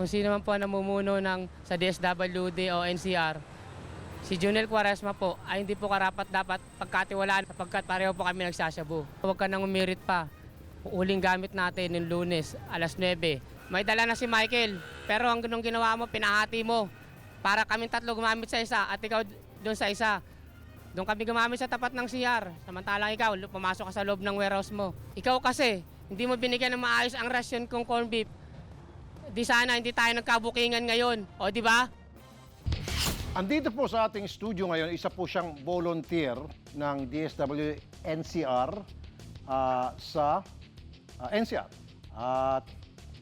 kung sino man po ang namumuno ng sa DSWD o NCR, si Junel Quaresma po ay hindi po karapat dapat pagkatiwalaan sapagkat pareho po kami nagsasabu. Huwag ka nang umirit pa. Uling gamit natin ng lunes, alas 9. May dala na si Michael, pero ang ganung ginawa mo, pinahati mo. Para kami tatlo gumamit sa isa at ikaw doon sa isa. Doon kami gumamit sa tapat ng CR. Samantalang ikaw, pumasok ka sa loob ng warehouse mo. Ikaw kasi, hindi mo binigyan ng maayos ang rasyon kong corn beef. Di sana hindi tayo nagkabukingan ngayon. O di ba? Andito po sa ating studio ngayon, isa po siyang volunteer ng DSW NCR ah, sa ah, NCR. At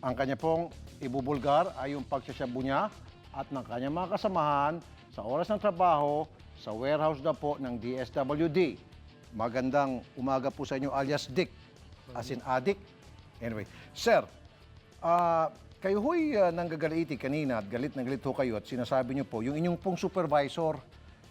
ang kanya pong ibubulgar ay yung pagsasyabu niya at ng kanyang mga kasamahan sa oras ng trabaho sa warehouse na po ng DSWD. Magandang umaga po sa inyo alias Dick, as in Adik. Anyway, sir, Ah, kayo ho'y uh, nanggagaliiti kanina at galit na galit ho kayo at sinasabi niyo po, yung inyong pong supervisor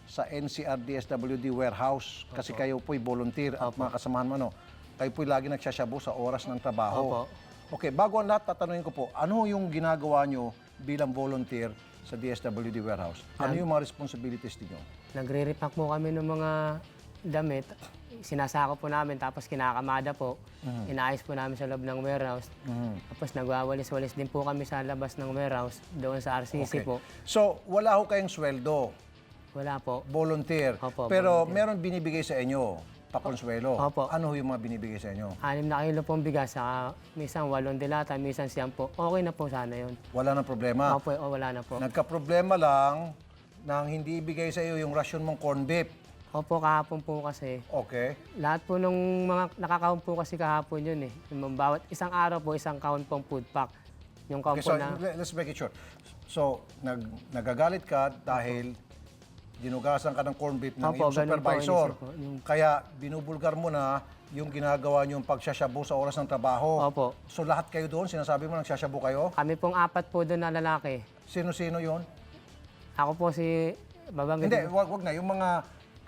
sa NCR DSWD warehouse, kasi kayo po'y volunteer at mga kasamahan mo, ano, kayo po'y lagi nagsasyabu sa oras ng trabaho. Okay, bago ang lahat, tatanungin ko po, ano yung ginagawa nyo bilang volunteer sa DSWD warehouse? Ano yung mga responsibilities niyo? Nagre-repack po kami ng mga damit. Sinasako po namin tapos kinakamada po. Inaayos po namin sa loob ng warehouse. Tapos nagwawalis-walis din po kami sa labas ng warehouse doon sa RCC po. So, wala ho kayong sweldo, Wala po. volunteer, Opo, pero meron binibigay sa inyo, pakonsuelo. Opo. Ano ho yung mga binibigay sa inyo? Anim na kilo pong bigas, saka minsan walong dilata, minsan siyam po. Okay na po sana yun. Wala nang problema. Opo, o wala na po. Nagka-problema lang nang hindi ibigay sa iyo yung rasyon mong corn beef. Opo, kahapon po kasi. Okay. Lahat po nung mga nakakaunt po kasi kahapon yun eh. Yung bawat isang araw po, isang count pong food pack. Yung count okay po so, na... le- let's make it short. So, nag, nagagalit ka dahil dinugasan ka ng corn beef ng Opo, iyong ganun po, supervisor. inisip ko. Yung- Kaya binubulgar mo na yung ginagawa niyong pagsasyabu sa oras ng trabaho. Opo. So lahat kayo doon, sinasabi mo nagsasyabu kayo? Kami pong apat po doon na lalaki. Sino-sino yon? Ako po si... Babanggit Hindi, wag, wag na. Yung mga,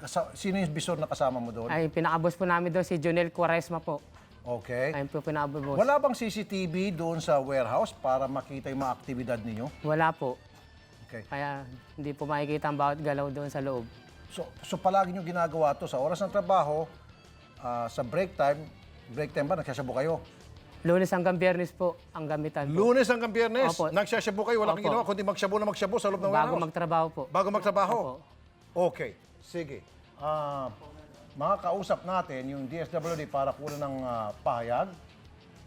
kasa- sino yung bisor na kasama mo doon? Ay, pinakabos po namin doon si Junel Quaresma po. Okay. Ayun po pinakabos. Wala bang CCTV doon sa warehouse para makita yung mga aktibidad ninyo? Wala po. Okay. Kaya hindi po makikita ang bawat galaw doon sa loob. So, so palagi nyo ginagawa to sa oras ng trabaho, ah, sa break time, break time ba, nagsasyabu kayo? Lunes hanggang biyernes po ang gamitan po. Lunes hanggang biyernes, Opo. nagsasyabu kayo, wala kang Opo. ginawa, kundi magsyabu na magsyabu sa loob ng Bago warehouse. magtrabaho po. Bago magtrabaho? Opo. Okay, sige. Ah, mga kausap natin yung DSWD para kuha ng ah, pahayag.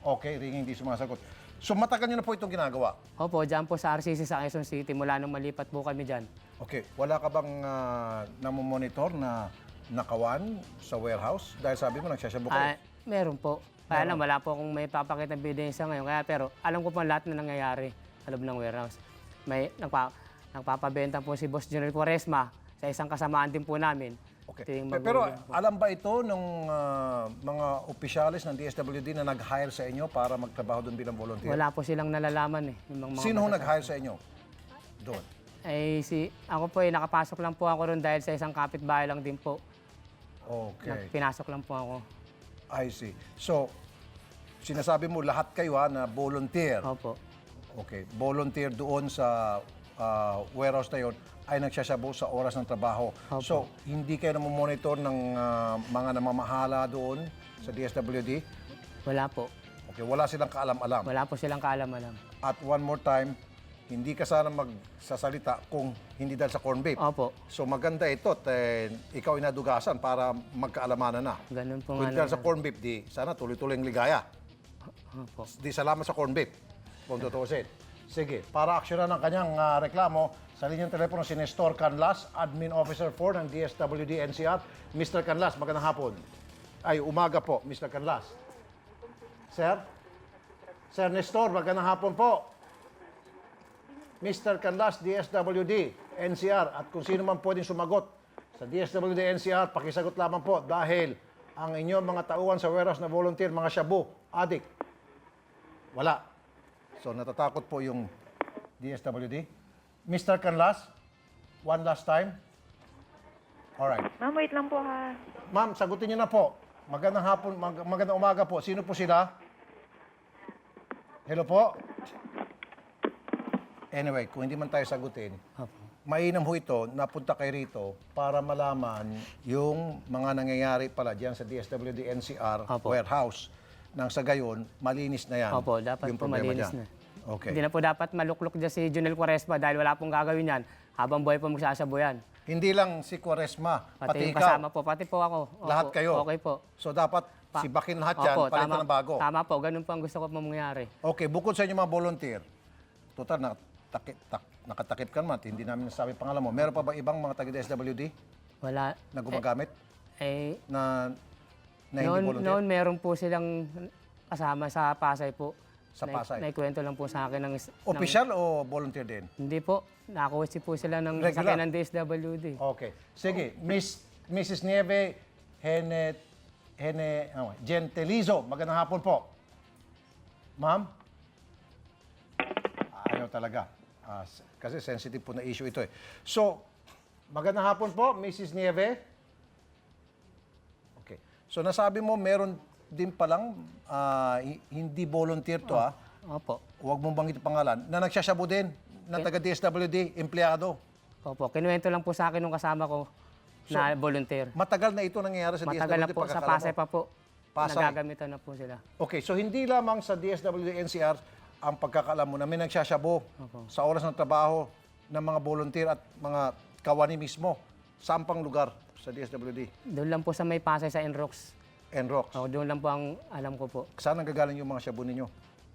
Okay, ringing di sumasagot. So matagal nyo na po itong ginagawa. Opo, dyan po sa RCC sa Quezon City. Mula nung malipat po kami dyan. Okay, wala ka bang uh, namomonitor na nakawan sa warehouse? Dahil sabi mo, nagsasyabu kayo. Ah, meron po. Kaya lang, wala po akong may papakita ebidensya ngayon. Kaya pero alam ko po lahat na nangyayari sa loob ng warehouse. May nagpa, nagpapabenta po si Boss General Quaresma sa isang kasamaan din po namin. Okay. Ito yung Pe- Pero magulang po. alam ba ito ng ah, mga opisyalis ng DSWD na nag-hire sa inyo para magtrabaho doon bilang volunteer? Wala po silang nalalaman eh. Yung mga, mga Sino ho nag-hire sa inyo? Doon. Eh, si, ako po eh, nakapasok lang po ako ron dahil sa isang kapitbahay lang din po. Okay. Na, pinasok lang po ako. I see. So, sinasabi mo lahat kayo ha na volunteer. Opo. Okay. Volunteer doon sa ah, warehouse na yun ay nagsasabu sa oras ng trabaho. Opo. So, hindi kayo namomonitor ng ah, mga namamahala doon sa DSWD? Wala po. Okay, wala silang kaalam-alam. Wala po silang kaalam-alam. At one more time, hindi ka sana magsasalita kung hindi dahil sa corn beef. Opo. So maganda ito at eh, ikaw ay nadugasan para magkaalamanan na. Ganun po Kung nga hindi dahil sa corn beef, di sana tuloy-tuloy ang ligaya. Opo. Di salamat sa corn beef. Kung tutuusin. Sige, para aksyonan ang kanyang ah, reklamo, sa linyang telepono si Nestor Canlas, Admin Officer 4 ng DSWD NCR. Mr. Canlas, magandang hapon. Ay, umaga po, Mr. Canlas. Sir? Sir Nestor, magandang hapon po. Mr. Canlas, DSWD, NCR, at kung sino man pwedeng sumagot sa DSWD, NCR, pakisagot lamang po dahil ang inyong mga tauhan sa warehouse na volunteer, mga shabu, adik, wala. So natatakot po yung DSWD. Mr. Canlas, one last time. Alright. Ma'am, wait lang po ha. Ma'am, sagutin niyo na po. Magandang hapon, mag- magandang umaga po. Sino po sila? Hello po? Anyway, kung hindi man tayo sagutin, mainam ho ito, napunta kayo rito para malaman yung mga nangyayari pala diyan sa DSWD NCR Opo. warehouse. Nang sa gayon, malinis na yan. Opo, dapat yung po problema malinis dyan. na. Okay. Hindi na po dapat maluklok dyan si Junel Quaresma dahil wala pong gagawin yan. Habang buhay po magsasabo yan. Hindi lang si Quaresma, Pati, pati, yung ikaw. kasama po, pati po ako. Opo, Lahat kayo. Okay po. So dapat Pa- si Bakin lahat yan, Opo, palitan ng bago. Tama po, ganun po ang gusto ko po mangyari. Okay, bukod sa inyo mga volunteer, total, nakatakip, tak, nakatakip ka naman, hindi namin nasabi pangalan mo. Meron pa ba ibang mga taga-DSWD Wala. na gumagamit Eh, na, na hindi noon, volunteer? noon meron po silang kasama sa Pasay po. Sa Na- Pasay? Naikwento lang po sa akin ng... is- ng- Official o volunteer din? hindi po. Nakakuwisi po sila ng Regular? ng DSWD. Okay. Sige, Miss Mrs. Nieve Hene Hene ano, Gentilizo. Magandang hapon po. Ma'am? Ayaw talaga. S- kasi sensitive po na issue ito eh. So, magandang hapon po, Mrs. Nieve. So, nasabi mo meron din palang ah, hi- hindi volunteer to ah. Opo. Huwag mong banggit ang pangalan. Na nagsasyabu din ng taga DSWD, empleyado. Opo. Kinuwento lang po sa akin nung kasama ko na volunteer. Matagal na ito nangyayari sa Matagal na DSWD po sa mo. Pasay pa po. Pasay. Nagagamitan na po sila. Okay, so hindi lamang sa DSWD NCR ang pagkakaalam mo na may nagsasyabo sa oras ng trabaho ng mga volunteer at mga kawani mismo. Saan pang lugar sa DSWD? Doon lang po sa may Pasay sa Enrox. Enrox. O, doon lang po ang alam ko po. Saan ang gagaling yung mga shabu ninyo?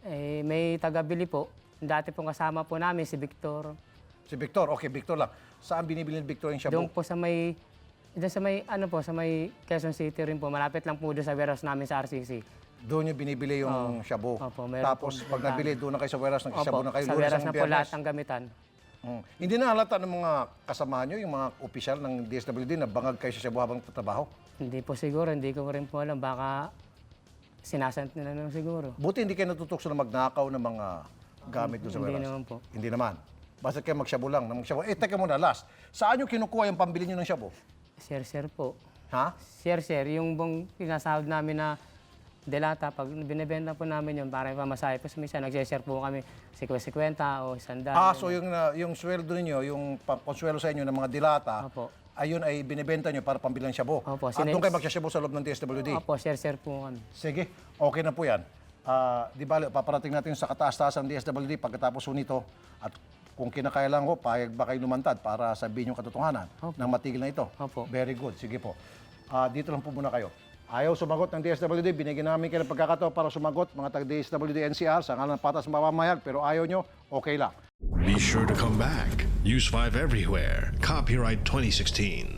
Eh, may taga-bili po. Dati pong kasama po namin si Victor. Si Victor. Okay, Victor lang. Saan binibili ni Victor yung shabu? Doon po sa may doon sa may ano po sa may Quezon City rin po. Malapit lang po doon sa warehouse namin sa RCC. Doon yung binibili yung shabu. Opo, Tapos po. pag nabili, doon na kayo sa warehouse, nagsashabu na kayo. sa warehouse na po lahat Biyernes. ng gamitan. Mm. Hindi na halata ng mga kasama nyo, yung mga opisyal ng DSWD na bangag kayo sa shabu habang tatrabaho? Hindi po siguro, hindi ko rin po alam. Baka sinasant nila lang siguro. Buti hindi kayo natutukso na magnakaw ng mga gamit doon sa Hindi warehouse. naman po. Hindi naman. Basta kayo magshabu lang. Nang magshabu. Eh, teka muna, last. Saan yung kinukuha yung pambili nyo ng shabu? Share-share po. Ha? Share-share. Yung bang pinasahod namin na delata, pag binibenta po namin yun, para pamasahe po, minsan nag-share po kami 50 o 100. Ah, so yung, uh, yung sweldo ninyo, yung pa- konsuelo sa inyo ng mga dilata, Opo. ayun ay binibenta nyo para pambili ng shabu. Opo, At sine- doon kayo magsashabu sa loob ng DSWD. Opo, share-share po kami. Sige, okay na po yan. Ah, di bali, paparating natin sa kataas-taasan ng DSWD pagkatapos nito. At kung kinakailangan ko, payag ba kayo lumantad para sabihin yung katotohanan ng matigil na ito? Opo. Very good. Sige po. Ah, dito lang po muna kayo. Ayaw sumagot ng DSWD. Binigyan namin kayo ng pagkakataon para sumagot mga taga-DSWD NCR sa ngalan ng patas mamamayag. Pero ayaw nyo, okay lang. Be sure to come back. Use 5 everywhere. Copyright 2016.